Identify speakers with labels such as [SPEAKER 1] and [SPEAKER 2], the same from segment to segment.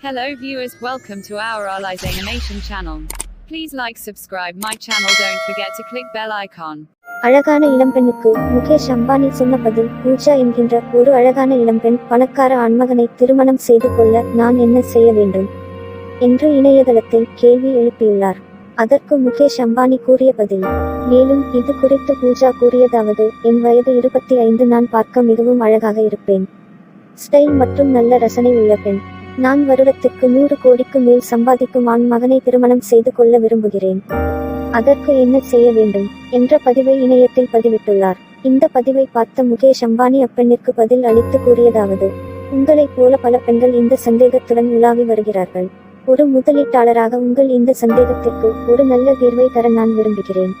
[SPEAKER 1] Hello viewers, welcome to our Allies Animation channel. Please like, subscribe my channel, don't forget to click bell icon.
[SPEAKER 2] அழகான இளம்பெண்ணுக்கு முகேஷ் அம்பானி சொன்ன பதில் பூஜா என்கின்ற ஒரு அழகான இளம்பெண் பணக்கார ஆண்மகனை திருமணம் செய்து கொள்ள நான் என்ன செய்ய வேண்டும் என்று இணையதளத்தில் கேள்வி எழுப்பியுள்ளார் அதற்கு முகேஷ் அம்பானி கூறிய பதில் மேலும் இது குறித்து பூஜா கூறியதாவது என் வயது இருபத்தி ஐந்து நான் பார்க்க மிகவும் அழகாக இருப்பேன் ஸ்டைல் மற்றும் நல்ல ரசனை உள்ள பெண் நான் வருடத்துக்கு நூறு கோடிக்கு மேல் சம்பாதிக்கும் ஆண் மகனை திருமணம் செய்து கொள்ள விரும்புகிறேன். அதற்கு என்ன செய்ய வேண்டும்? என்ற பதிவை இணையத்தில் பதிவிட்டுள்ளார். இந்த பதிவை பார்த்த முகேஷ் அம்பானி அப்பெண்ணிற்கு பதில் அளித்து கூறியதாவது உங்களைப் போல பல பெண்கள் இந்த சந்தேகத்துடன் உலாவி வருகிறார்கள். ஒரு முதலீட்டாளராக உங்கள் இந்த சந்தேகத்திற்கு ஒரு நல்ல தீர்வை தர நான் விரும்புகிறேன்.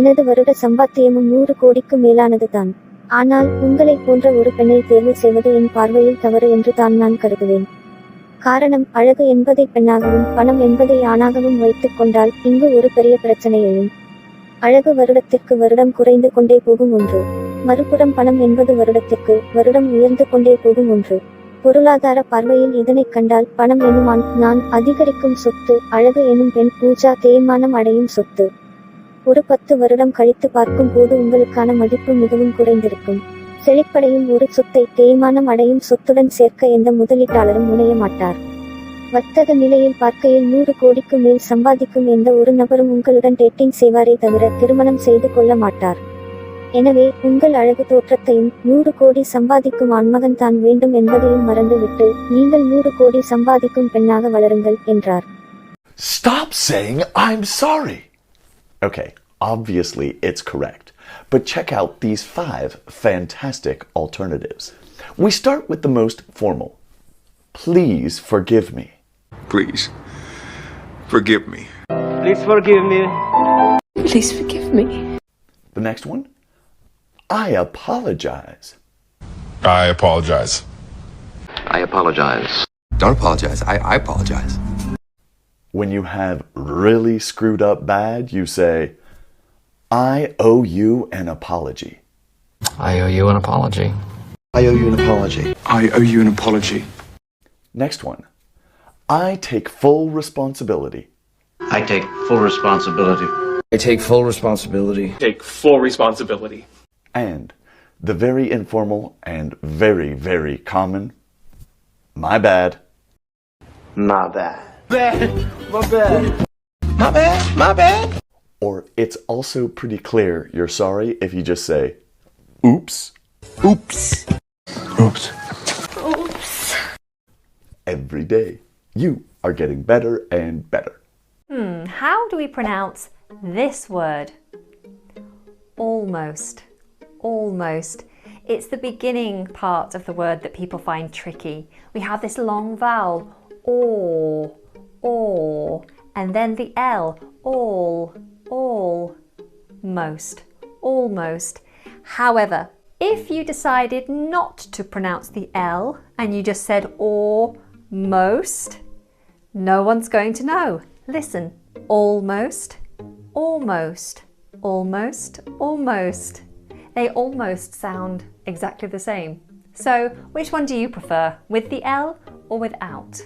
[SPEAKER 2] எனது வருட சம்பாத்தியமும் நூறு கோடிக்கு மேலானது தான் ஆனால் உங்களைப் போன்ற ஒரு பெண்ணை தேர்வு செய்வது என் பார்வையில் தவறு என்று தான் நான் கருதுவேன். காரணம் அழகு என்பதை பெண்ணாகவும் பணம் என்பதை ஆணாகவும் வைத்துக் கொண்டால் இங்கு ஒரு பெரிய பிரச்சனை எழும். அழகு வருடத்திற்கு வருடம் குறைந்து கொண்டே போகும் ஒன்று. மறுபுறம் பணம் என்பது வருடத்திற்கு வருடம் உயர்ந்து கொண்டே போகும் ஒன்று. பொருளாதார பார்வையில் இதனைக் கண்டால் பணம் எனுமான் நான் அதிகரிக்கும் சொத்து அழகு எனும் பெண் பூஜா தேய்மானம் அடையும் சொத்து. ஒரு பத்து வருடம் கழித்து பார்க்கும் போது உங்களுக்கான மதிப்பு மிகவும் குறைந்திருக்கும். செழிப்படையும் ஒரு சொத்தை தேய்மானம் அடையும் சொத்துடன் சேர்க்க எந்த முதலீட்டாளரும் முனைய மாட்டார் வர்த்தக நிலையில் பார்க்கையில் நூறு கோடிக்கு மேல் சம்பாதிக்கும் எந்த ஒரு நபரும் உங்களுடன் டேட்டிங் செய்வாரே தவிர திருமணம் செய்து கொள்ள மாட்டார் எனவே உங்கள் அழகு தோற்றத்தையும் நூறு கோடி சம்பாதிக்கும் ஆண்மகன் தான் வேண்டும் என்பதையும் மறந்துவிட்டு நீங்கள் நூறு கோடி சம்பாதிக்கும் பெண்ணாக வளருங்கள் என்றார்
[SPEAKER 3] Stop saying I'm sorry. Okay, obviously it's correct. But check out these five fantastic alternatives. We start with the most formal. Please forgive me.
[SPEAKER 4] Please, forgive me.
[SPEAKER 5] Please forgive me.
[SPEAKER 6] Please forgive me.
[SPEAKER 3] The next one, I apologize.
[SPEAKER 4] I apologize.
[SPEAKER 7] I apologize.
[SPEAKER 8] Don't apologize. I, I apologize.
[SPEAKER 3] When you have really screwed up bad, you say, I owe you an apology.
[SPEAKER 8] I owe you an apology.
[SPEAKER 7] I owe you an apology.
[SPEAKER 4] I owe you an apology.
[SPEAKER 3] Next one, I take full responsibility.
[SPEAKER 7] I take full responsibility.
[SPEAKER 8] I take full responsibility.
[SPEAKER 5] Take full responsibility.
[SPEAKER 3] And the very informal and very, very common, my bad.
[SPEAKER 5] My bad. Va bene. Va bene? My bad.
[SPEAKER 3] Or it's also pretty clear you're sorry if you just say, oops,
[SPEAKER 4] Oops. Oops. Oops.
[SPEAKER 3] Every day. You are getting better and better.
[SPEAKER 9] Hmm, how do we pronounce this word? Almost. Almost. It's the beginning part of the word that people find tricky. We have this long vowel, or, or, and then the L, all, all, most, almost. However, if you decided not to pronounce the L and you just said or, most, no one's going to know. Listen. Almost, almost, almost, almost. They almost sound exactly the same. So, which one do you prefer, with the L or without?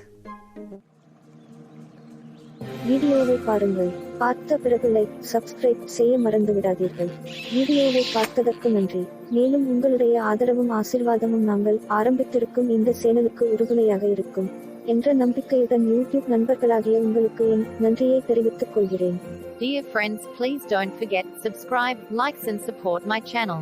[SPEAKER 2] வீடியோவை பாருங்கள். பார்த்த பிறகு like subscribe செய்ய மறந்து விடாதீர்கள் வீடியோவை பார்த்ததற்கு நன்றி. மேலும் உங்களுடைய ஆதரவும் ஆசிர்வாதமும் நாங்கள் ஆரம்பித்திருக்கும் இந்த சேனலுக்கு உறுதுணையாக இருக்கும் என்ற நம்பிக்கையுடன் யூடியூப் நண்பர்களாகிய உங்களுக்கு என் நன்றியை தெரிவித்துக் கொள்கிறேன்.
[SPEAKER 1] Dear friends, please don't forget, subscribe, likes and support my channel.